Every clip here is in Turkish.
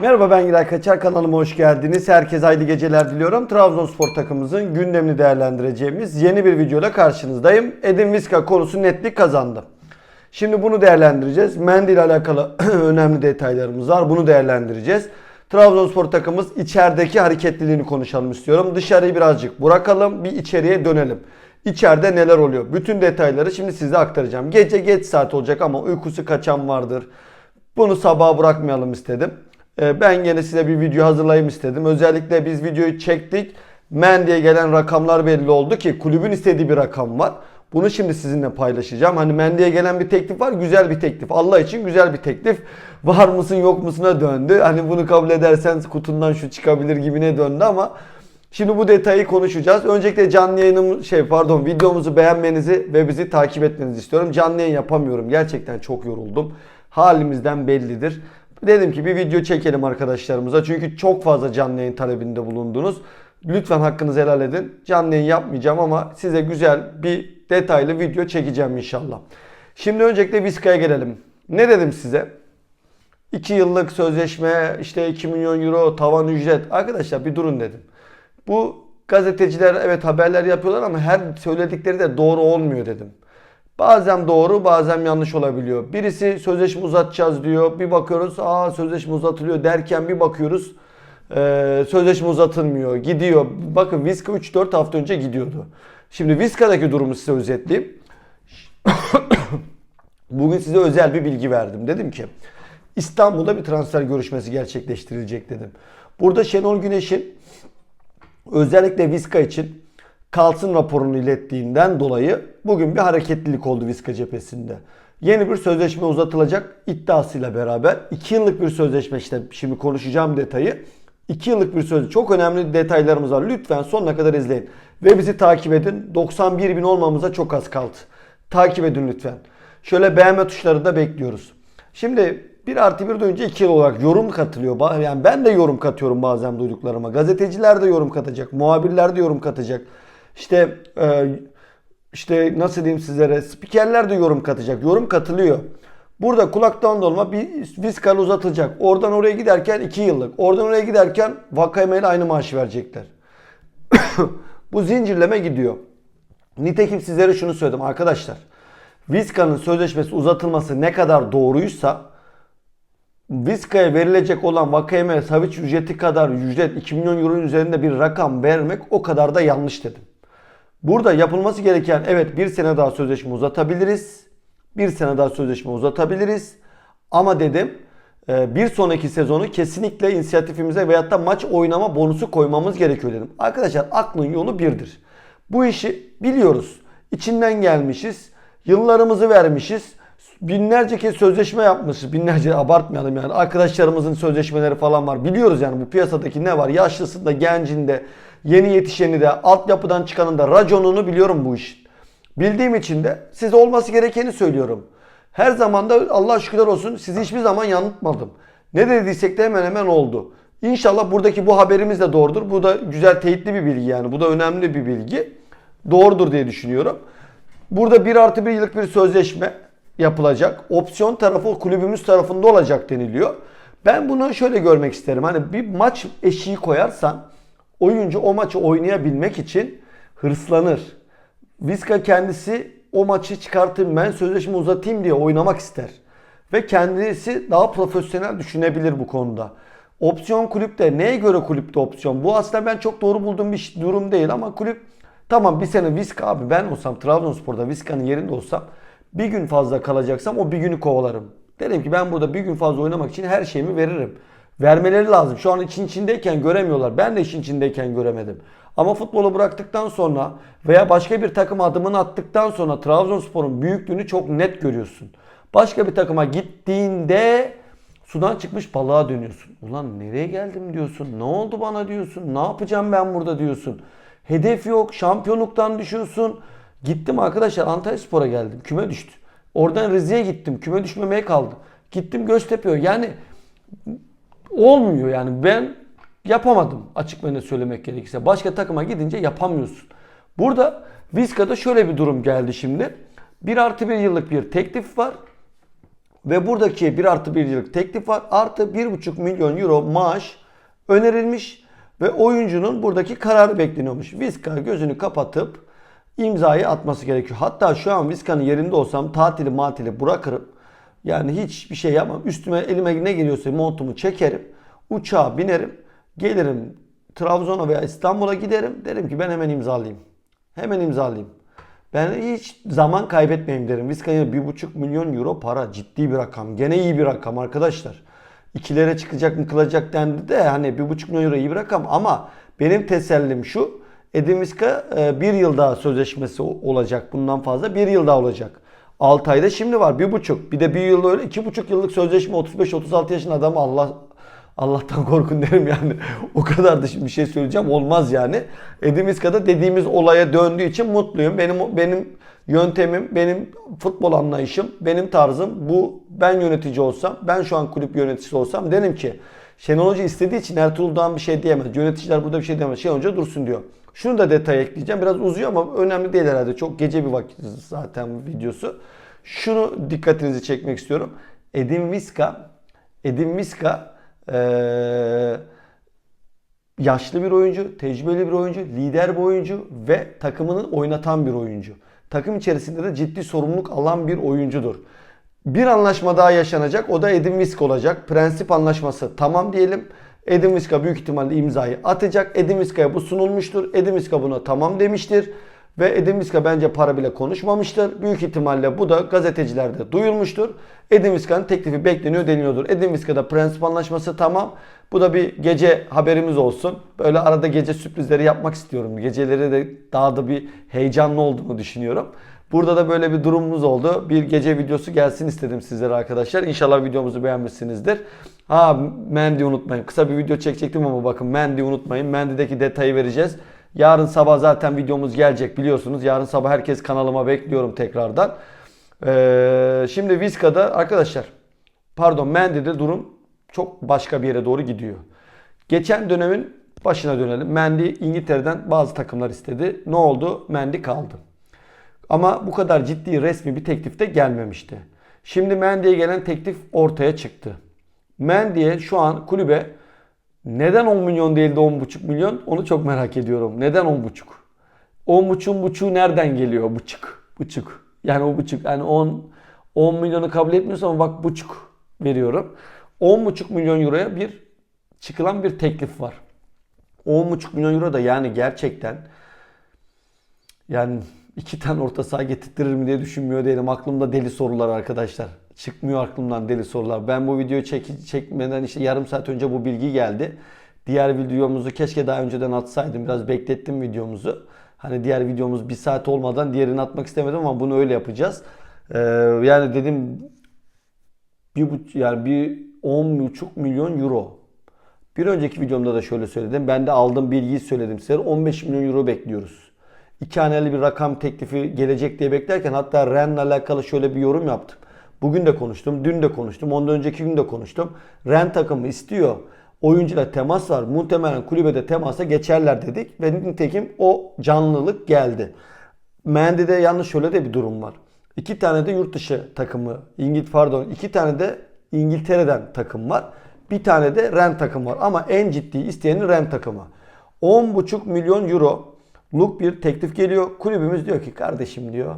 Merhaba ben Giray Kaçar kanalıma hoş geldiniz. Herkese hayırlı geceler diliyorum. Trabzonspor takımımızın gündemini değerlendireceğimiz yeni bir videoyla karşınızdayım. Edin Viska konusu netlik kazandı. Şimdi bunu değerlendireceğiz. Mendy ile alakalı önemli detaylarımız var. Bunu değerlendireceğiz. Trabzonspor takımımız içerideki hareketliliğini konuşalım istiyorum. Dışarıyı birazcık bırakalım, bir içeriye dönelim. İçeride neler oluyor? Bütün detayları şimdi size aktaracağım. Gece geç saat olacak ama uykusu kaçan vardır. Bunu sabaha bırakmayalım istedim. Ee, Ben gene size bir video hazırlayayım istedim. Özellikle biz videoyu çektik. Mendy'ye gelen rakamlar belli oldu ki kulübün istediği bir rakam var. Bunu şimdi sizinle paylaşacağım. Hani Mendy'ye gelen bir teklif var. Güzel bir teklif. Allah için güzel bir teklif. Var mısın yok musuna döndü. Hani bunu kabul edersen kutundan şu çıkabilir gibine döndü ama Şimdi bu detayı konuşacağız. Öncelikle canlı yayınım şey pardon videomuzu beğenmenizi ve bizi takip etmenizi istiyorum. Canlı yayın yapamıyorum. Gerçekten çok yoruldum. Halimizden bellidir. Dedim ki bir video çekelim arkadaşlarımıza. Çünkü çok fazla canlı yayın talebinde bulundunuz. Lütfen hakkınızı helal edin. Canlı yayın yapmayacağım ama size güzel bir detaylı video çekeceğim inşallah. Şimdi öncelikle Vizca'ya gelelim. Ne dedim size? 2 yıllık sözleşme işte 2 milyon euro tavan ücret. Arkadaşlar bir durun dedim. Bu gazeteciler evet haberler yapıyorlar ama her söyledikleri de doğru olmuyor dedim. Bazen doğru bazen yanlış olabiliyor. Birisi sözleşme uzatacağız diyor. Bir bakıyoruz aa sözleşme uzatılıyor derken bir bakıyoruz eee, sözleşme uzatılmıyor. Gidiyor. Bakın Vizca 3-4 hafta önce gidiyordu. Şimdi Vizca'daki durumu size özetleyeyim. Bugün size özel bir bilgi verdim. Dedim ki İstanbul'da bir transfer görüşmesi gerçekleştirilecek dedim. Burada Şenol Güneş'in özellikle Vizca için kalsın raporunu ilettiğinden dolayı bugün bir hareketlilik oldu Vizca cephesinde. Yeni bir sözleşme uzatılacak iddiasıyla beraber 2 yıllık bir sözleşme işte şimdi konuşacağım detayı. 2 yıllık bir söz çok önemli detaylarımız var. Lütfen sonuna kadar izleyin. Ve bizi takip edin. 91 bin olmamıza çok az kaldı. Takip edin lütfen. Şöyle beğenme tuşları da bekliyoruz. Şimdi 1 artı 1 önce 2 yıl olarak yorum katılıyor. Yani ben de yorum katıyorum bazen duyduklarıma. Gazeteciler de yorum katacak. Muhabirler de yorum katacak. İşte e, işte nasıl diyeyim sizlere spikerler de yorum katacak. Yorum katılıyor. Burada kulaktan dolma bir viskal uzatılacak. Oradan oraya giderken 2 yıllık. Oradan oraya giderken Vakayeme ile aynı maaşı verecekler. Bu zincirleme gidiyor. Nitekim sizlere şunu söyledim arkadaşlar. Vizca'nın sözleşmesi uzatılması ne kadar doğruysa Vizca'ya verilecek olan Vakayeme Savic ücreti kadar ücret 2 milyon euronun üzerinde bir rakam vermek o kadar da yanlış dedim. Burada yapılması gereken evet bir sene daha sözleşme uzatabiliriz. Bir sene daha sözleşme uzatabiliriz. Ama dedim e, bir sonraki sezonu kesinlikle inisiyatifimize veyahut da maç oynama bonusu koymamız gerekiyor dedim. Arkadaşlar aklın yolu birdir. Bu işi biliyoruz. İçinden gelmişiz. Yıllarımızı vermişiz. Binlerce kez sözleşme yapmışız. Binlerce abartmayalım yani. Arkadaşlarımızın sözleşmeleri falan var. Biliyoruz yani bu piyasadaki ne var? Yaşlısında, gencinde, yeni yetişeni de, altyapıdan çıkanın da raconunu biliyorum bu işin. Bildiğim için de size olması gerekeni söylüyorum. Her zaman da Allah şükürler olsun sizi hiçbir zaman yanıltmadım. Ne dediysek de hemen hemen oldu. İnşallah buradaki bu haberimiz de doğrudur. Bu da güzel teyitli bir bilgi yani. Bu da önemli bir bilgi. Doğrudur diye düşünüyorum. Burada 1 artı 1 yıllık bir sözleşme yapılacak. Opsiyon tarafı kulübümüz tarafında olacak deniliyor. Ben bunu şöyle görmek isterim. Hani bir maç eşiği koyarsan oyuncu o maçı oynayabilmek için hırslanır. Vizca kendisi o maçı çıkartayım ben sözleşme uzatayım diye oynamak ister. Ve kendisi daha profesyonel düşünebilir bu konuda. Opsiyon kulüpte neye göre kulüpte opsiyon? Bu aslında ben çok doğru bulduğum bir durum değil ama kulüp tamam bir sene Vizca abi ben olsam Trabzonspor'da Vizca'nın yerinde olsam bir gün fazla kalacaksam o bir günü kovalarım. Derim ki ben burada bir gün fazla oynamak için her şeyimi veririm. Vermeleri lazım. Şu an için içindeyken göremiyorlar. Ben de işin içindeyken göremedim. Ama futbolu bıraktıktan sonra veya başka bir takım adımını attıktan sonra Trabzonspor'un büyüklüğünü çok net görüyorsun. Başka bir takıma gittiğinde sudan çıkmış balığa dönüyorsun. Ulan nereye geldim diyorsun. Ne oldu bana diyorsun. Ne yapacağım ben burada diyorsun. Hedef yok. Şampiyonluktan düşüyorsun. Gittim arkadaşlar Antalyaspor'a geldim. Küme düştü. Oradan Rize'ye gittim. Küme düşmemeye kaldı. Gittim Göztepe'ye. Yani olmuyor yani ben yapamadım açık ve söylemek gerekirse. Başka takıma gidince yapamıyorsun. Burada Vizca'da şöyle bir durum geldi şimdi. 1 artı 1 yıllık bir teklif var. Ve buradaki 1 artı 1 yıllık teklif var. Artı 1,5 milyon euro maaş önerilmiş. Ve oyuncunun buradaki kararı bekleniyormuş. Vizca gözünü kapatıp imzayı atması gerekiyor. Hatta şu an Vizca'nın yerinde olsam tatili matili bırakırım. Yani hiçbir şey yapmam. Üstüme elime ne geliyorsa montumu çekerim. Uçağa binerim. Gelirim Trabzon'a veya İstanbul'a giderim. Derim ki ben hemen imzalayayım. Hemen imzalayayım. Ben hiç zaman kaybetmeyeyim derim. Vizca'ya 1,5 milyon euro para ciddi bir rakam. Gene iyi bir rakam arkadaşlar. İkilere çıkacak mı kılacak dendi de hani 1,5 milyon euro iyi bir rakam ama benim tesellim şu. Edin Vizca e, bir yıl daha sözleşmesi olacak bundan fazla. Bir yıl daha olacak. 6 ayda şimdi var. Bir buçuk. Bir de bir yıl öyle. iki buçuk yıllık sözleşme 35-36 yaşında adam Allah Allah'tan korkun derim yani. O kadar da şimdi bir şey söyleyeceğim olmaz yani. Edimiz kadar dediğimiz olaya döndüğü için mutluyum. Benim benim yöntemim, benim futbol anlayışım, benim tarzım bu. Ben yönetici olsam, ben şu an kulüp yöneticisi olsam derim ki Şenol Hoca istediği için Ertuğrul Doğan bir şey diyemez. Yöneticiler burada bir şey diyemez. Şenol Hoca dursun diyor. Şunu da detay ekleyeceğim. Biraz uzuyor ama önemli değil herhalde. Çok gece bir vakit zaten videosu. Şunu dikkatinizi çekmek istiyorum. Edin Viska, Edin Viska ee, yaşlı bir oyuncu, tecrübeli bir oyuncu, lider bir oyuncu ve takımını oynatan bir oyuncu. Takım içerisinde de ciddi sorumluluk alan bir oyuncudur. Bir anlaşma daha yaşanacak. O da Edin Visk olacak. Prensip anlaşması tamam diyelim. Edin Viska büyük ihtimalle imzayı atacak. Edin Viska'ya bu sunulmuştur. Edin Viska buna tamam demiştir. Ve Edin Viska bence para bile konuşmamıştır. Büyük ihtimalle bu da gazetecilerde duyulmuştur. Edin Viska'nın teklifi bekleniyor deniyordur. Edin Viska'da prensip anlaşması tamam. Bu da bir gece haberimiz olsun. Böyle arada gece sürprizleri yapmak istiyorum. Geceleri de daha da bir heyecanlı olduğunu düşünüyorum. Burada da böyle bir durumumuz oldu. Bir gece videosu gelsin istedim sizlere arkadaşlar. İnşallah videomuzu beğenmişsinizdir. Ha Mendy unutmayın. Kısa bir video çekecektim ama bakın Mendy unutmayın. Mendy'deki detayı vereceğiz. Yarın sabah zaten videomuz gelecek biliyorsunuz. Yarın sabah herkes kanalıma bekliyorum tekrardan. Ee, şimdi Vizca'da arkadaşlar pardon Mendy'de durum çok başka bir yere doğru gidiyor. Geçen dönemin başına dönelim. Mendy İngiltere'den bazı takımlar istedi. Ne oldu? Mendy kaldı. Ama bu kadar ciddi resmi bir teklif de gelmemişti. Şimdi Mendy'ye gelen teklif ortaya çıktı. Mendy'ye şu an kulübe neden 10 milyon değil de 10,5 milyon onu çok merak ediyorum. Neden 10,5? 10,5'un buçuğu nereden geliyor? Buçuk. Buçuk. Yani o buçuk. Yani 10 10 milyonu kabul etmiyorsam bak buçuk veriyorum. 10,5 milyon euroya bir çıkılan bir teklif var. 10,5 milyon euro da yani gerçekten yani iki tane orta saha getirtirir mi diye düşünmüyor değilim. Aklımda deli sorular arkadaşlar. Çıkmıyor aklımdan deli sorular. Ben bu videoyu çek çekmeden işte yarım saat önce bu bilgi geldi. Diğer videomuzu keşke daha önceden atsaydım. Biraz beklettim videomuzu. Hani diğer videomuz bir saat olmadan diğerini atmak istemedim ama bunu öyle yapacağız. Ee, yani dedim bir yani bir 10,5 milyon euro. Bir önceki videomda da şöyle söyledim. Ben de aldığım bilgiyi söyledim size. 15 milyon euro bekliyoruz. İki haneli bir rakam teklifi gelecek diye beklerken hatta Ren'le alakalı şöyle bir yorum yaptım. Bugün de konuştum, dün de konuştum, ondan önceki gün de konuştum. Ren takımı istiyor. Oyuncuyla temas var. Muhtemelen kulübede temasa geçerler dedik. Ve nitekim o canlılık geldi. Mendy'de yalnız şöyle de bir durum var. İki tane de yurt dışı takımı, İngiliz pardon, iki tane de İngiltere'den takım var. Bir tane de Ren takım var. Ama en ciddi isteyeni Ren takımı. 10,5 milyon euro luk bir teklif geliyor. Kulübümüz diyor ki kardeşim diyor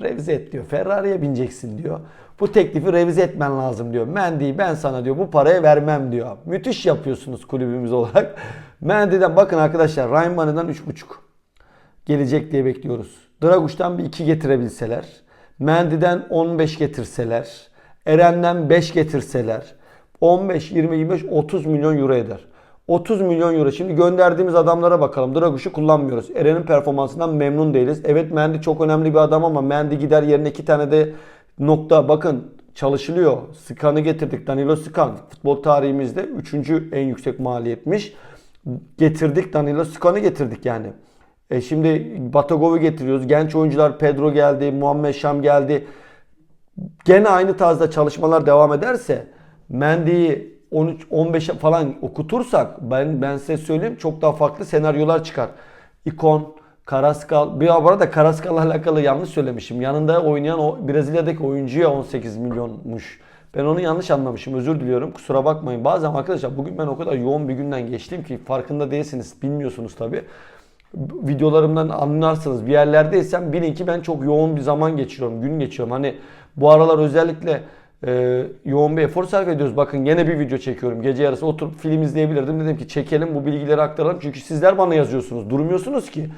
revize et diyor. Ferrari'ye bineceksin diyor. Bu teklifi revize etmen lazım diyor. Mendy ben sana diyor bu parayı vermem diyor. Müthiş yapıyorsunuz kulübümüz olarak. Mendy'den bakın arkadaşlar Ryan Manı'dan 3.5 gelecek diye bekliyoruz. Draguş'tan bir 2 getirebilseler. Mendy'den 15 getirseler. Eren'den 5 getirseler. 15, 20, 25, 30 milyon euro eder. 30 milyon euro. Şimdi gönderdiğimiz adamlara bakalım. Draguş'u kullanmıyoruz. Eren'in performansından memnun değiliz. Evet Mendy çok önemli bir adam ama Mendy gider yerine iki tane de nokta. Bakın çalışılıyor. Skan'ı getirdik. Danilo Skan. Futbol tarihimizde 3. en yüksek maliyetmiş. Getirdik. Danilo Skan'ı getirdik yani. E şimdi Batagov'u getiriyoruz. Genç oyuncular Pedro geldi. Muhammed Şam geldi. Gene aynı tarzda çalışmalar devam ederse Mendy'yi 13 15 falan okutursak ben ben size söyleyeyim çok daha farklı senaryolar çıkar. İkon, Karaskal, bir arada Karaskal'la alakalı yanlış söylemişim. Yanında oynayan o Brezilya'daki oyuncuya 18 milyonmuş. Ben onu yanlış anlamışım. Özür diliyorum. Kusura bakmayın. Bazen arkadaşlar bugün ben o kadar yoğun bir günden geçtim ki farkında değilsiniz. Bilmiyorsunuz tabii. Videolarımdan anlarsınız. Bir yerlerdeysem bilin ki ben çok yoğun bir zaman geçiriyorum. Gün geçiyorum. Hani bu aralar özellikle e, yoğun bir efor sarf ediyoruz. Bakın yine bir video çekiyorum. Gece yarısı oturup film izleyebilirdim. Dedim ki çekelim bu bilgileri aktaralım. Çünkü sizler bana yazıyorsunuz. Durmuyorsunuz ki.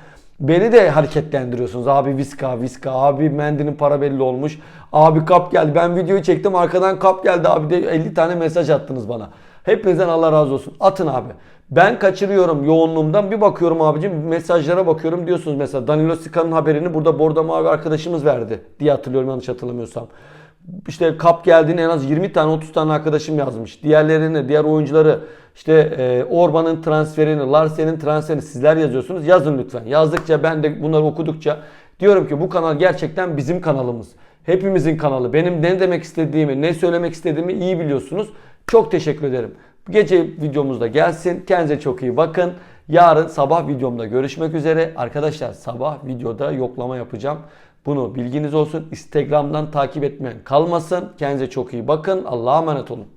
Beni de hareketlendiriyorsunuz. Abi viska viska. Abi mendinin para belli olmuş. Abi kap geldi. Ben videoyu çektim. Arkadan kap geldi abi de 50 tane mesaj attınız bana. Hepinizden Allah razı olsun. Atın abi. Ben kaçırıyorum yoğunluğumdan. Bir bakıyorum abicim mesajlara bakıyorum diyorsunuz mesela Danilo Sika'nın haberini burada Bordo Mavi arkadaşımız verdi diye hatırlıyorum yanlış hatırlamıyorsam. İşte kap geldiğini en az 20 tane 30 tane arkadaşım yazmış. Diğerlerini, diğer oyuncuları işte e, Orban'ın transferini, Larsen'in transferini sizler yazıyorsunuz. Yazın lütfen. Yazdıkça ben de bunları okudukça diyorum ki bu kanal gerçekten bizim kanalımız. Hepimizin kanalı. Benim ne demek istediğimi, ne söylemek istediğimi iyi biliyorsunuz. Çok teşekkür ederim. Gece videomuzda gelsin. Kendinize çok iyi bakın. Yarın sabah videomda görüşmek üzere. Arkadaşlar sabah videoda yoklama yapacağım. Bunu bilginiz olsun. Instagram'dan takip etmeyen kalmasın. Kendinize çok iyi bakın. Allah'a emanet olun.